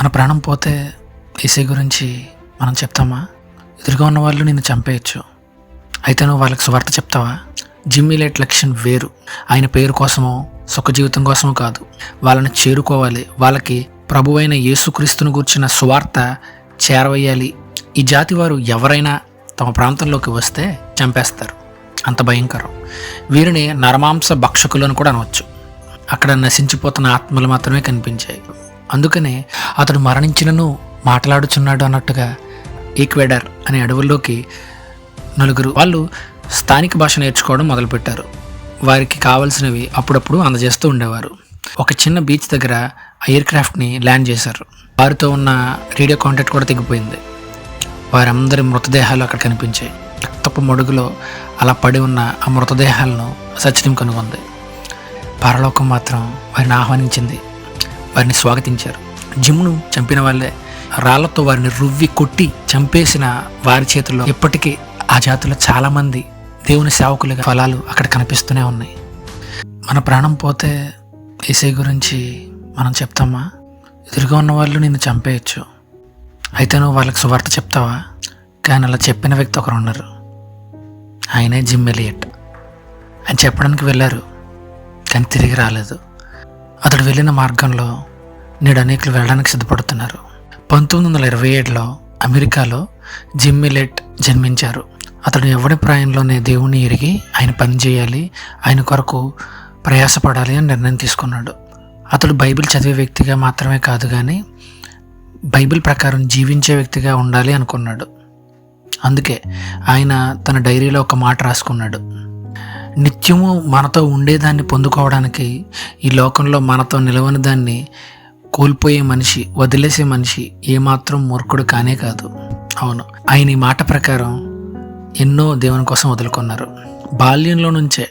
మన ప్రాణం పోతే ఏసై గురించి మనం చెప్తామా? ఎదురుగా ఉన్న వాళ్ళు నిన్ను చంపేయచ్చు. అయితే నువ్వు వాళ్ళకి సువార్త చెప్తావా? జిమ్మిలేట్ లక్ష్యం వేరు. ఆయన పేరు కోసమో సుఖ జీవితం కోసమో కాదు. వాళ్ళని చేరుకోవాలి. వాళ్ళకి ప్రభువైన యేసుక్రీస్తును గూర్చిన సువార్త చేరవేయాలి. ఈ జాతి వారు ఎవరైనా తమ ప్రాంతంలోకి వస్తే చంపేస్తారు. అంత భయంకరం. వీరిని నరమాంస భక్షకులను కూడా అనవచ్చు. అక్కడ నశించిపోతున్న ఆత్మలు మాత్రమే కనిపించాయి. అందుకనే అతడు మరణించినను మాట్లాడుచున్నాడు అన్నట్టుగా ఈక్వెడర్ అనే అడవుల్లోకి నలుగురు వాళ్ళు స్థానిక భాష నేర్చుకోవడం మొదలుపెట్టారు. వారికి కావలసినవి అప్పుడప్పుడు అందజేస్తూ ఉండేవారు. ఒక చిన్న బీచ్ దగ్గర ఎయిర్ క్రాఫ్ట్ని ల్యాండ్ చేశారు. వారితో ఉన్న రేడియో కాంటాక్ట్ కూడా తెగిపోయింది. వారందరి మృతదేహాలు అక్కడ కనిపించాయి. రక్తపు మడుగులో అలా పడి ఉన్న ఆ మృతదేహాలను సచినం కనుగొంది. పరలోకం మాత్రం వారిని ఆహ్వానించింది. వారిని స్వాగతించారు. జిమ్ను చంపిన వాళ్ళే రాళ్ళతో వారిని రువ్వి కొట్టి చంపేసిన వారి చేతుల్లో ఇప్పటికీ ఆ జాతిలో చాలామంది దేవుని సేవకులుగా ఫలాలు అక్కడ కనిపిస్తూనే ఉన్నాయి. మన ప్రాణం పోతే ఏసై గురించి మనం చెప్తామా? ఎదురుగా ఉన్న వాళ్ళు నిన్ను చంపేయచ్చు. అయితే నువ్వు వాళ్ళకి సువార్త చెప్తావా? కానీ అలా చెప్పిన వ్యక్తి ఒకరు ఉన్నారు. ఆయనే జిమ్ ఎలియట్. ఆయన చెప్పడానికి వెళ్ళారు కానీ తిరిగి రాలేదు. అతడు వెళ్ళిన మార్గంలో నేడు అనేకులు వెళ్ళడానికి సిద్ధపడుతున్నారు. పంతొమ్మిది వందల ఇరవై ఏడులో అమెరికాలో జిమ్మిలెట్ జన్మించారు. అతడు ఎవరి ప్రాయంలోనే దేవుణ్ణి ఎరిగి ఆయన పనిచేయాలి ఆయన కొరకు ప్రయాసపడాలి అని నిర్ణయం తీసుకున్నాడు. అతడు బైబిల్ చదివే వ్యక్తిగా మాత్రమే కాదు కానీ బైబిల్ ప్రకారం జీవించే వ్యక్తిగా ఉండాలి అనుకున్నాడు. అందుకే ఆయన తన డైరీలో ఒక మాట రాసుకున్నాడు. నిత్యము మనతో ఉండేదాన్ని పొందుకోవడానికి ఈ లోకంలో మనతో నిలవని దాన్ని కోల్పోయే మనిషి వదిలేసే మనిషి ఏమాత్రం మూర్ఖుడు కానే కాదు. అవును ఆయన ఈ మాట ప్రకారం ఎన్నో దేవుని కోసం వదులుకున్నారు. బాల్యంలో నుంచే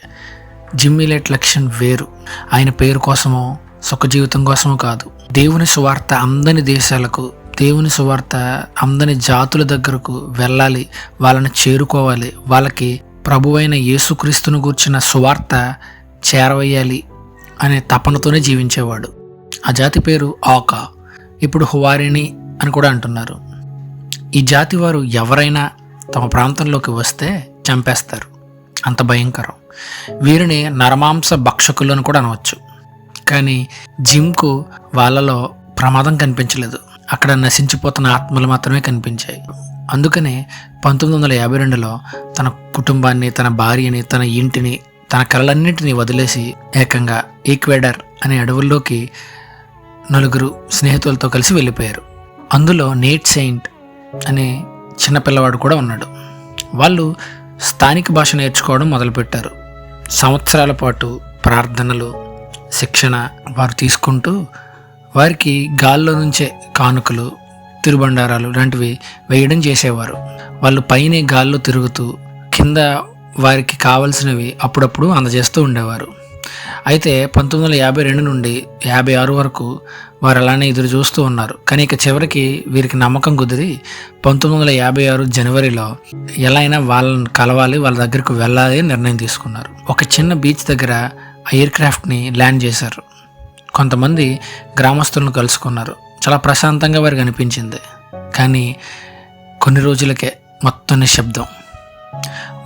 జిమ్మిలేట్ లక్ష్యం వేరు. ఆయన పేరు కోసమో సుఖ జీవితం కోసమో కాదు. దేవుని సువార్త అందని దేశాలకు దేవుని సువార్త అందని జాతుల దగ్గరకు వెళ్ళాలి వాళ్ళని చేరుకోవాలి వాళ్ళకి ప్రభువైన యేసుక్రీస్తును గూర్చిన సువార్త చేరవేయాలి అనే తపనతోనే జీవించేవాడు. ఆ జాతి పేరు ఆకా ఇప్పుడు హువారిని అని కూడా అంటున్నారు. ఈ జాతి వారు ఎవరైనా తమ ప్రాంతంలోకి వస్తే చంపేస్తారు. అంత భయంకరం. వీరిని నరమాంస భక్షకులు అని కూడా అనవచ్చు. కానీ జిమ్కు వాళ్ళలో ప్రమాదం కనిపించలేదు. అక్కడ నశించిపోతున్న ఆత్మలు మాత్రమే కనిపించాయి. అందుకనే పంతొమ్మిది వందల యాభై రెండులో తన కుటుంబాన్ని తన భార్యని తన ఇంటిని తన కళలన్నింటినీ వదిలేసి ఏకంగా ఈక్వెడర్ అనే అడవుల్లోకి నలుగురు స్నేహితులతో కలిసి వెళ్ళిపోయారు. అందులో నేట్ సెయింట్ అనే చిన్నపిల్లవాడు కూడా ఉన్నాడు. వాళ్ళు స్థానిక భాష నేర్చుకోవడం మొదలుపెట్టారు. సంవత్సరాల పాటు ప్రార్థనలు శిక్షణ వారు తీసుకుంటూ వారికి గాల్లో నుంచే కానుకలు తిరుబండారాలు లాంటివి వేయడం చేసేవారు. వాళ్ళు పైనే గాల్లో తిరుగుతూ కింద వారికి కావలసినవి అప్పుడప్పుడు అందజేస్తూ ఉండేవారు. అయితే పంతొమ్మిది వందల యాభై రెండు నుండి యాభై ఆరు వరకు వారు అలానే ఎదురు చూస్తూ ఉన్నారు. కానీ ఇక చివరికి వీరికి నమ్మకం కుదిరి పంతొమ్మిది వందల యాభై ఆరు జనవరిలో ఎలా అయినా వాళ్ళని కలవాలి వాళ్ళ దగ్గరకు వెళ్ళాలి అని నిర్ణయం తీసుకున్నారు. ఒక చిన్న బీచ్ దగ్గర ఎయిర్ క్రాఫ్ట్ని ల్యాండ్ చేశారు. కొంతమంది గ్రామస్తులను కలుసుకున్నారు. చాలా ప్రశాంతంగా వారికి అనిపించింది. కానీ కొన్ని రోజులకే మొత్తం నిశ్శబ్దం.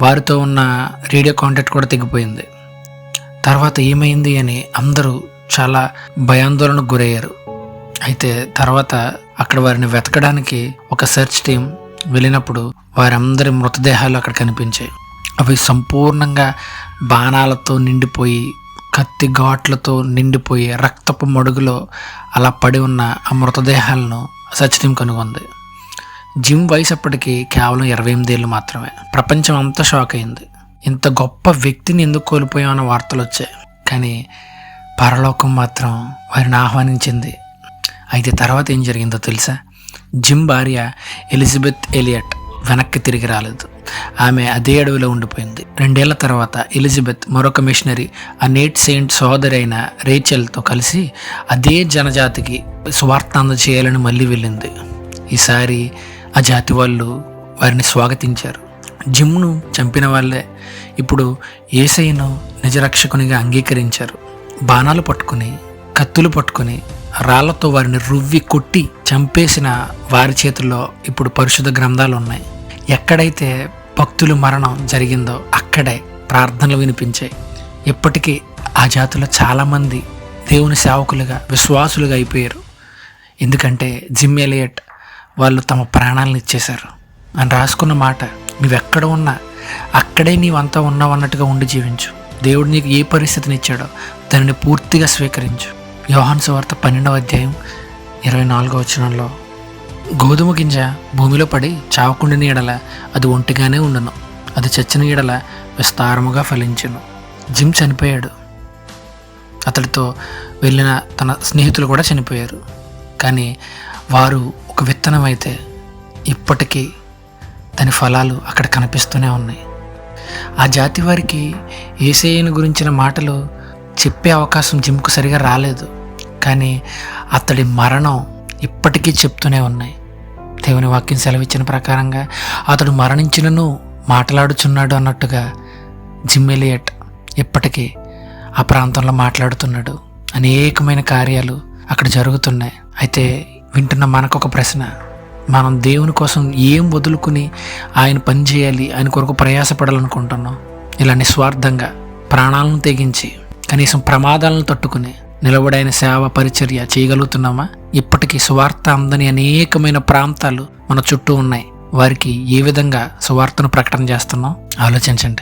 వారితో ఉన్న రేడియో కాంటాక్ట్ కూడా తెగిపోయింది. తర్వాత ఏమైంది అని అందరూ చాలా భయాందోళనకు గురయ్యారు. అయితే తర్వాత అక్కడ వారిని వెతకడానికి ఒక సెర్చ్ టీం వెళ్ళినప్పుడు వారందరి మృతదేహాలు అక్కడ కనిపించాయి. అవి సంపూర్ణంగా బాణాలతో నిండిపోయి కత్తి ఘాట్లతో నిండిపోయి రక్తపు మడుగులో అలా పడి ఉన్న ఆ మృతదేహాలను సెర్చ్ టీం కనుగొంది. జిమ్ వయసు అప్పటికి కేవలం ఇరవై ఎనిమిదేళ్ళు మాత్రమే. ప్రపంచం అంతా షాక్ అయింది. ఇంత గొప్ప వ్యక్తిని ఎందుకు కోల్పోయామన్న వార్తలు వచ్చాయి. కానీ పరలోకం మాత్రం వారిని ఆహ్వానించింది. అయితే తర్వాత ఏం జరిగిందో తెలుసా? జిమ్ భార్య ఎలిజబెత్ ఎలియట్ వెనక్కి తిరిగి రాలేదు. ఆమె అదే అడవిలో ఉండిపోయింది. రెండేళ్ళ తర్వాత ఎలిజబెత్ మరొక మిషనరీ ఆ నేట్ సెయింట్ సోదరి అయిన రేచల్తో కలిసి అదే జనజాతికి స్వార్థ అందజేయాలని మళ్ళీ వెళ్ళింది. ఈసారి ఆ జాతి వాళ్ళు వారిని స్వాగతించారు. జిమ్ను చంపిన వాళ్ళే. ఇప్పుడు ఏసైను నిజరక్షకునిగా అంగీకరించారు. బాణాలు పట్టుకుని కత్తులు పట్టుకుని రాళ్ళతో వారిని రువ్వి కొట్టి చంపేసిన వారి చేతుల్లో ఇప్పుడు పరిశుద్ధ గ్రంథాలు ఉన్నాయి ఎక్కడైతే భక్తులు మరణం జరిగిందో అక్కడే ప్రార్థనలు వినిపించాయి. ఇప్పటికీ ఆ జాతిలో చాలామంది దేవుని సేవకులుగా విశ్వాసులుగా అయిపోయారు. ఎందుకంటే జిమ్ ఎలియట్ వాళ్ళు తమ ప్రాణాలను ఇచ్చేశారు. అని రాసుకున్న మాట నువ్వెక్కడ ఉన్నా అక్కడే నీవంతా ఉన్నావు అన్నట్టుగా ఉండి జీవించు. దేవుడు నీకు ఏ పరిస్థితిని ఇచ్చాడో దానిని పూర్తిగా స్వీకరించు. యోహాన్ సువార్త పన్నెండవ అధ్యాయం ఇరవై నాలుగో వచనంలో గోధుమ గింజ భూమిలో పడి చావకుండిన ఎడల అది ఒంటిగానే ఉండను. అది చచ్చిన ఎడల విస్తారముగా ఫలించను. జిమ్ చనిపోయాడు. అతడితో వెళ్ళిన తన స్నేహితులు కూడా చనిపోయారు. కానీ వారు ఒక విత్తనం అయితే ఇప్పటికీ దాని ఫలాలు అక్కడ కనిపిస్తూనే ఉన్నాయి. ఆ జాతి వారికి ఏసేయను గురించిన మాటలు చెప్పే అవకాశం జిమ్కు సరిగా రాలేదు. కానీ అతడి మరణం ఇప్పటికీ చెప్తూనే ఉన్నాయి. దేవుని వాక్యం సెలవిచ్చిన ప్రకారంగా అతడు మరణించినను మాట్లాడుచున్నాడు అన్నట్టుగా జిమ్ ఎలియట్ ఇప్పటికీ ఆ ప్రాంతంలో మాట్లాడుతున్నాడు. అనేకమైన కార్యాలు అక్కడ జరుగుతున్నాయి. అయితే వింటున్న మనకు ఒక ప్రశ్న. మనం దేవుని కోసం ఏం వదులుకుని ఆయన పని చేయాలి ఆయన కొరకు ప్రయాసపడాలనుకుంటున్నాం? ఇలా నిస్వార్థంగా ప్రాణాలను తెగించి కనీసం ప్రమాదాలను తట్టుకుని నిలబడైన సేవ పరిచర్య చేయగలుగుతున్నామా? ఇప్పటికీ సువార్త అందని అనేకమైన ప్రాంతాలు మన చుట్టూ ఉన్నాయి. వారికి ఏ విధంగా సువార్తను ప్రకటన చేస్తున్నాం? ఆలోచించండి.